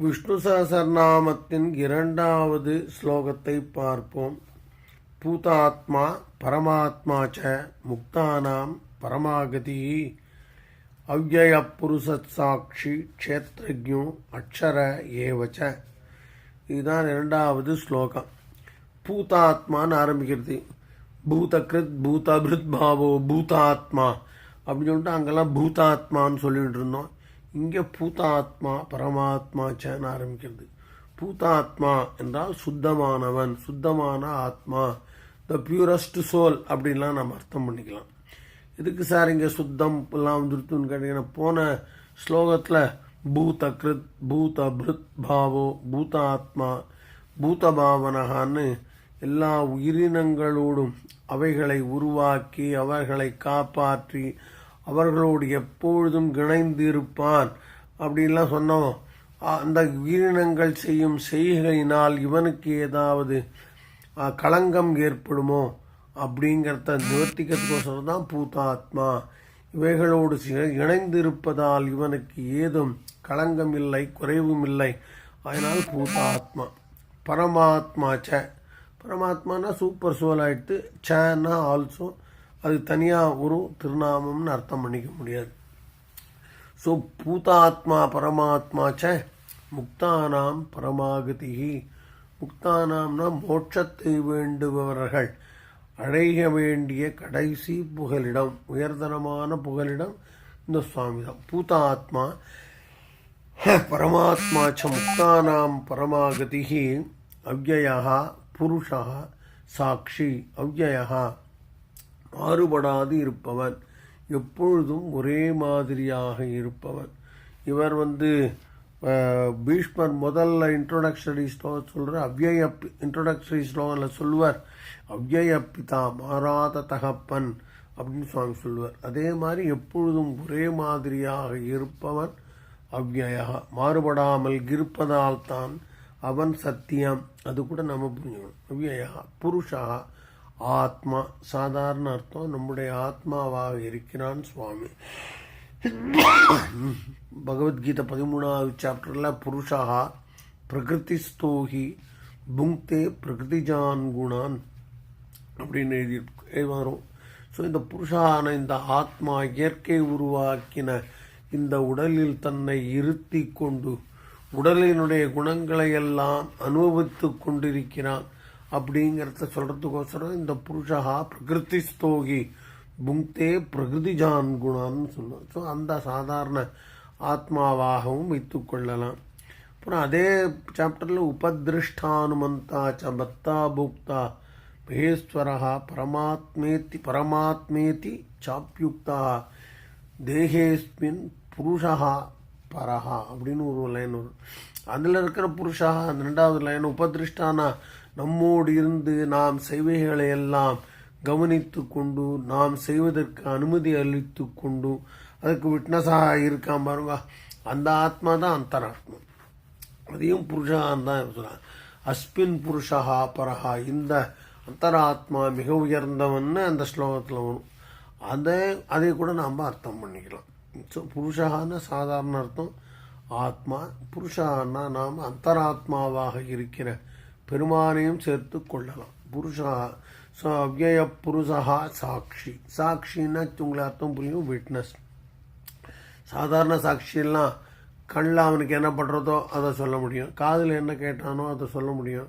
விஷ்ணு சகசரநாமத்தின் இரண்டாவது ஸ்லோகத்தை பார்ப்போம். பூதாத்மா பரமாத்மா ச முக்தானாம் பரமாகதி. அவ்வய புருஷாட்சி க்ஷேத்ரஜோ அக்ஷர ஏவச்ச இதுதான் இரண்டாவது ஸ்லோகம். பூதாத்மான்னு ஆரம்பிக்கிறது. பூதகிருத் பூதபிருத் பாவோ பூதாத்மா அப்படின்னு சொல்லிட்டு அங்கெல்லாம் பூதாத்மான்னு சொல்லிகிட்டு இருந்தோம். இங்கே பூதாத்மா பரமாத்மா சேன ஆரம்பிக்கிறது. பூதாத்மா என்றால் சுத்தமானவன் சுத்தமான ஆத்மா த பியூரஸ்ட் சோல் அப்படின்லாம் நம்ம அர்த்தம் பண்ணிக்கலாம். எதுக்கு சார் இங்கே சுத்தம் எல்லாம் வந்துருத்துன்னு கேட்டீங்கன்னா போன ஸ்லோகத்தில் பூத கிருத் பூத பிருத் பாவோ பூதாத்மா பூத பாவனகான்னு எல்லா உயிரினங்களோடும் அவைகளை உருவாக்கி அவர்களை காப்பாற்றி அவர்களோடு எப்பொழுதும் இணைந்து இருப்பான் அப்படின்லாம் சொன்னோம் அந்த உயிரினங்கள் செய்யும் செய்கையினால் இவனுக்கு ஏதாவது களங்கம் ஏற்படுமோ? அப்படிங்கிறத நிவர்த்திக்கிறதுக்கோசரம் தான் பூதாத்மா. இவைகளோடு இணைந்திருப்பதால் இவனுக்கு ஏதும் களங்கம் இல்லை குறைவும் இல்லை. அதனால் பூதாத்மா. பரமாத்மா ச பரமாத்மானா சூப்பர் சோல் ஆகிட்டு சேனா ஆல்சோ அது தனியாக ஒரு திருநாமம்னு அர்த்தம் பண்ணிக்க முடியாது. ஸோ பூதாத்மா பரமாத்மா ச முக்தானாம் பரமாகதி முக்தானாம்னா மோட்சத்தை வேண்டுபவர்கள். அடைய வேண்டிய கடைசி புகலிடம் உயர்தனமான புகலிடம் இந்த சுவாமி தான். பூதாத்மா பரமாத்மா ச முக்தானாம் பரமாகதி அவ்யயா புருஷா சாட்சி அவ்யயா மாறுபடாது இருப்பவன் எப்பொழுதும் ஒரே மாதிரியாக இருப்பவன் இவர் வந்து பீஷ்மர் முதல்ல இன்ட்ரோடக்ஷனரி ஸ்லோகம் சொல்கிற அவ்யய இன்ட்ரோடக்ஷனரி ஸ்லோவில் சொல்லுவார். அவ்யய பிதா மாறாத தகப்பன் அப்படின்னு சுவாமி சொல்லுவார். அதே மாதிரி எப்பொழுதும் ஒரே மாதிரியாக இருப்பவன் அவ்யயா. மாறுபடாமல் இருப்பதால் தான் அவன் சத்தியம். அது கூட நம்ம புரிஞ்சுக்கணும். அவ்யயா புருஷா ஆத்மா சாதாரண அர்த்தம் நம்முடைய ஆத்மாவாக இருக்கிறான் சுவாமி. பகவத்கீதை பதிமூணாவது சாப்டரில் புருஷா பிரகிருதிஸ்தோகி புங்தே பிரகிருதிஜான் குணான் அப்படின்னு எழுதி வரும் ஸோ இந்த புருஷான இந்த ஆத்மா இயற்கை உருவாக்கின இந்த உடலில் தன்னை இருத்தி கொண்டு உடலினுடைய குணங்களை எல்லாம் அனுபவித்து கொண்டிருக்கிறான். அப்படிங்கிறத சொல்கிறதுக்கோசரம் இந்த புருஷா பிரகிருதி ஸ்தோகி புங்தே பிரகிருதிஜான் குணான்னு சொல்லுவோம் ஸோ அந்த சாதாரண ஆத்மாவாகவும் வைத்துக்கொள்ளலாம் அப்புறம் அதே சாப்டரில் உபதிருஷ்டானுமந்தா ச பத்தா புக்தா மகேஸ்வரா பரமாத்மேத்தி பரமாத்மேத்தி சாப்யுக்தா தேகேஸ்மின் புருஷா பரஹா அப்படின்னு ஒரு லைன் வரும். அதில் இருக்கிற புருஷா அந்த ரெண்டாவது லைன் உபதிருஷ்டானா நம்மோடு இருந்து நாம் செய்வைகளை எல்லாம் கவனித்து கொண்டு நாம் செய்வதற்கு அனுமதி அளித்து கொண்டு அதுக்கு விட்னஸாக இருக்கான் பாருங்க. அந்த ஆத்மா தான் அந்தராத்மா. அதையும் புருஷான் தான் சொல்கிறான் அஸ்பின் புருஷா பரஹா. இந்த அந்தராத்மா மிக உயர்ந்தவன்னு அந்த ஸ்லோகத்தில் வரும். அதை அதை கூட நாம் அர்த்தம் பண்ணிக்கலாம். ஸோ புருஷகான்னு சாதாரண அர்த்தம். ஆத்மா புருஷான்னா நாம் அந்தராத்மாவாக இருக்கிற பெருமானையும் சேர்த்து கொள்ளலாம். புருஷா ஸோ அவ்யய புருஷா சாட்சி. சாட்சின்னா உங்களை அர்த்தம் புரியும் விட்னஸ் சாதாரண சாட்சியெல்லாம் கண்ணில் அவனுக்கு என்ன பண்ணுறதோ அதை சொல்ல முடியும். காதில் என்ன கேட்டானோ அதை சொல்ல முடியும்.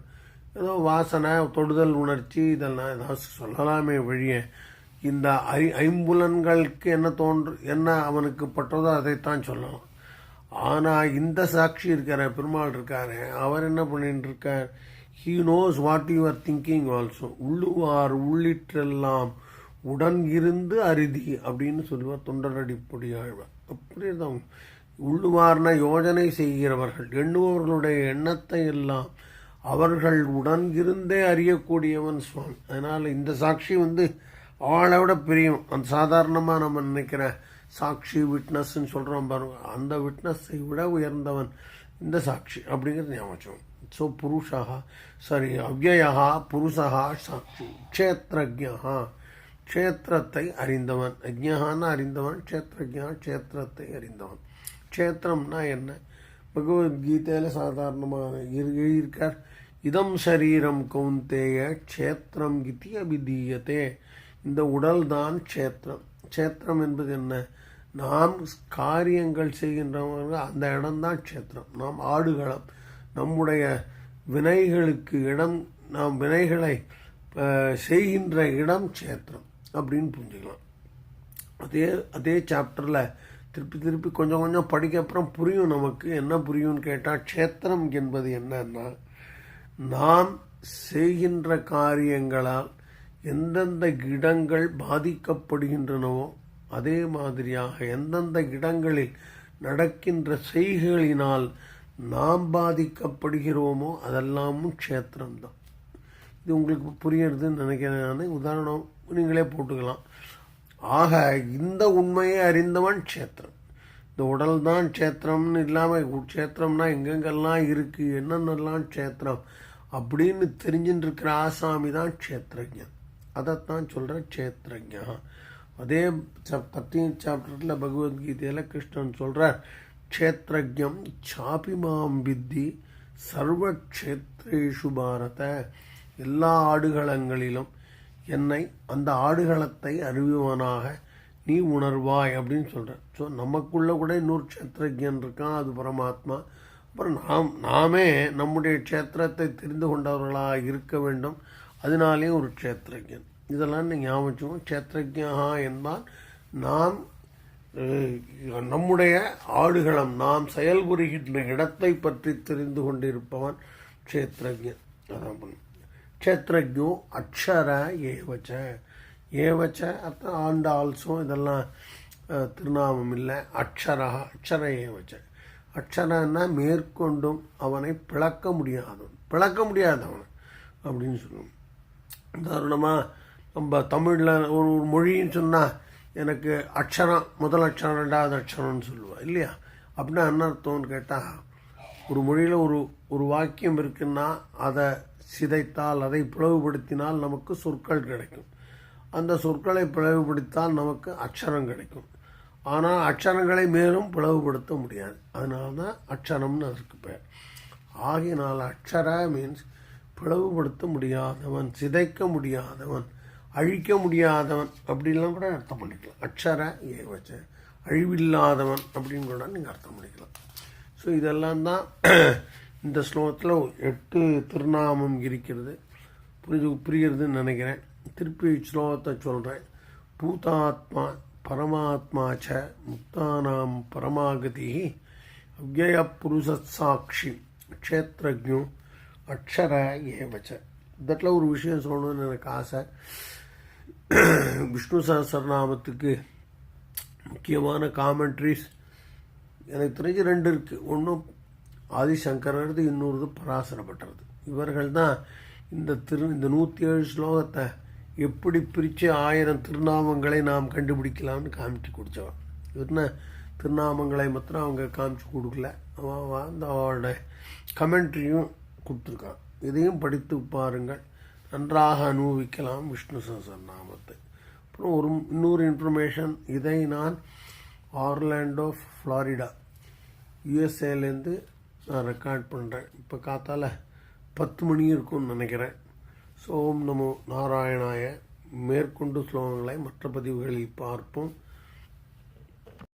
ஏதோ வாசனை தொடுதல் உணர்ச்சி இதெல்லாம் ஏதாவது சொல்லலாமே வழிய இந்த ஐ ஐம்புலன்களுக்கு என்ன தோன்று என்ன அவனுக்கு பட்டதோ அதைத்தான் சொல்லலாம். ஆனால் இந்த சாட்சி இருக்கிற பெருமாள் இருக்காரு அவர் என்ன பண்ணிட்டு இருக்கார்? He knows what you are thinking also உள்ளுவார் உள்ளிட்டெல்லாம் உடன் இருந்து அருதி அப்படின்னு சொல்லுவார் தொண்டரடி பொடியாழ்வார் அப்படியே தான் உள்ளுவார்ன யோஜனை செய்கிறவர்கள். எண்ணுபவர்களுடைய எண்ணத்தை எல்லாம் அவர்கள் உடன் இருந்தே அறியக்கூடியவன் சுவாமி. அதனால் இந்த சாட்சி வந்து அவளை விட பிரியும். அந்த சாதாரணமாக நம்ம நினைக்கிற சாட்சி விட்னஸ்ன்னு சொல்கிறோம் பாருங்க. அந்த விட்னஸை விட உயர்ந்தவன். இந்த சாட்சி அப்படிங்கிறது ஞாபகம் ஸோ புருஷா சாரி அவ்வயா புருஷா சாட்சி. க்ஷேத்ரஜா க்ஷேத்திரத்தை அறிந்தவன். அஜ்ஞான்னு அறிந்தவன் க்ஷேத்ரஜா க்ஷேத்திரத்தை அறிந்தவன். க்ஷேத்திரம்னா என்ன? பகவத்கீதையில் சாதாரணமாக எழுதியிருக்கார் இதம் சரீரம் கௌந்தேய க்ஷேத்திரம் கிதி அபிதீயத்தே இந்த உடல் தான் க்ஷேத்திரம். க்ஷேத்திரம் என்பது என்ன? நாம் காரியங்கள் செய்கின்றவங்க அந்த இடம்தான் க்ஷேத்திரம். நாம் ஆடுகளம் நம்முடைய வினைகளுக்கு இடம் நாம் வினைகளை செய்கின்ற இடம் க்ஷேத்திரம் அப்படின்னு புரிஞ்சுக்கலாம். அதே அதே சாப்டரில் திருப்பி திருப்பி கொஞ்சம் கொஞ்சம் படிக்க அப்புறம் புரியும் நமக்கு. என்ன புரியும்னு கேட்டால் க்ஷேத்திரம் என்பது என்னன்னா நாம் செய்கின்ற காரியங்களால் எந்தெந்த இடங்கள் பாதிக்கப்படுகின்றனவோ அதே மாதிரியாக எந்தெந்த இடங்களில் நடக்கின்ற செய்கைகளினால் நாம் பாதிக்கப்படுகிறோமோ அதெல்லாமும் க்ஷேத்திரம்தான். இது உங்களுக்கு புரியுறதுன்னு நினைக்கிறேன் நான். உதாரணம் நீங்களே போட்டுக்கலாம். ஆக இந்த உண்மையை அறிந்தவன் க்ஷேத்திரம். இந்த உடல் தான் க்ஷேத்திரம்னு இல்லாமல் க்ஷேத்திரம்னா எங்கெங்கெல்லாம் இருக்குது என்னென்னலாம் க்ஷேத்திரம் அப்படின்னு தெரிஞ்சுட்டு இருக்கிற ஆசாமி தான் க்ஷேத்திரஜன். அதைத்தான் சொல்கிற க்ஷேத்திரஜா அதே பத்தீன் சாப்டரில் பகவத்கீதையில் கிருஷ்ணன் சொல்கிறார் க்ஷேத்ரஜம் சாபி மாம் வித்தி சர்வ க்ஷேத்ரேஷு பாரத. எல்லா ஆடுகளங்களிலும் என்னை அந்த ஆடுகளத்தை அறிவிவனாக நீ உணர்வாய் அப்படின்னு சொல்கிறேன் ஸோ நமக்குள்ளே கூட இன்னொரு க்ஷேத்திரஜன் இருக்கான் அது பரமாத்மா. அப்புறம் நாம் நாமே நம்முடைய க்ஷேத்திரத்தை தெரிந்து கொண்டவர்களாக இருக்க வேண்டும். அதனாலே ஒரு க்ஷேத்திரஜன் இதெல்லாம் நீங்கள் ஞாபகம் வச்சுக்கோங்க என்பால் நாம் நம்முடைய ஆடுகளம் நாம் செயல்புரிகின்ற இடத்தை பற்றி தெரிந்து கொண்டிருப்பவன் க்ஷேத்திரஜன் அதான் அக்ஷர ஏவச்ச. ஏவச்ச அத்த ஆண்டு ஆல்சோ இதெல்லாம் திருநாமம் இல்லை. அக்ஷரா அக்ஷர ஏவச்ச. அக்ஷரன்னா மேற்கொண்டும் அவனை பிளக்க முடியாதவன். பிளக்க முடியாதவன் அப்படின்னு சொல்லுவோம். உதாரணமாக நம்ம தமிழில் ஒரு ஒரு மொழின்னு சொன்னால் எனக்கு அக்ஷரம் முதல் அக்ஷரம் ரெண்டாவது அக்ஷரம்னு சொல்லுவாள் இல்லையா? அப்படின்னா என்ன அர்த்தம்னு கேட்டால் ஒரு மொழியில் ஒரு ஒரு வாக்கியம் இருக்குன்னா அதை சிதைத்தால் அதை பிளவுபடுத்தினால் நமக்கு சொற்கள் கிடைக்கும். அந்த சொற்களை பிளவுபடுத்தால் நமக்கு அக்ஷரம் கிடைக்கும். ஆனால் அக்ஷரங்களை மேலும் பிளவுபடுத்த முடியாது. அதனால தான் அக்ஷரம்னு அதற்கு பெயர். ஆகினால் அக்ஷர மீன்ஸ் பிளவுபடுத்த முடியாதவன் சிதைக்க முடியாதவன். அழிக்க முடியாதவன் அப்படிலாம் கூட அர்த்தம் பண்ணிக்கலாம். அக்ஷர ஏ வச்ச அழிவில்லாதவன் அப்படின்னு கூட நீங்கள் அர்த்தம் பண்ணிக்கலாம். ஸோ இதெல்லாம் தான் இந்த ஸ்லோகத்தில் எட்டு திருநாமம் இருக்கிறது. புரிஞ்சு புரியுறதுன்னு நினைக்கிறேன். திருப்பி ஸ்லோகத்தை சொல்கிறேன் பூதாத்மா பரமாத்மா ச முக்தானாம் பரமாகதி அவ்வய புருஷத் சாட்சி க்ஷேத்ரஜோ அக்ஷர ஏவச்ச. இதில் ஒரு விஷயம் சொல்லணும்னு எனக்கு ஆசை. விஷ்ணு சஹசரநாமத்துக்கு முக்கியமான காமெண்ட்ரிஸ் எனக்கு தெரிஞ்சு ரெண்டு இருக்குது ஒன்றும் ஆதிசங்கரது இன்னொருது பராசரப்பட்டது இவர்கள் தான் இந்த திரு இந்த நூற்றி ஏழு ஸ்லோகத்தை எப்படி பிரித்து ஆயிரம் திருநாமங்களை நாம் கண்டுபிடிக்கலாம்னு காமிச்சு கொடுத்தவன். இவர்னா திருநாமங்களை மாத்திரம் அவங்க காமிச்சு கொடுக்கல. அவன் வந்து அவனோட கமெண்ட்ரியும் கொடுத்துருக்கான். இதையும் படித்து பாருங்கள். நன்றாக அனுபவிக்கலாம் விஷ்ணு சஹஸ்ரநாமத்தை அப்புறம் ஒரு இன்னொரு இன்ஃபர்மேஷன் இதை நான் ஆர்லாண்டோ ஃப்ளாரிடா யுஎஸ்ஏலேருந்து நான் ரெக்கார்ட் பண்ணுறேன் இப்போ காத்தால பத்து மணி இருக்கும்னு நினைக்கிறேன். ஸோ ஓம் நமோ நாராயணாய மேற்கொண்டு ஸ்லோகங்களை மற்ற பதிவுகளில் பார்ப்போம்.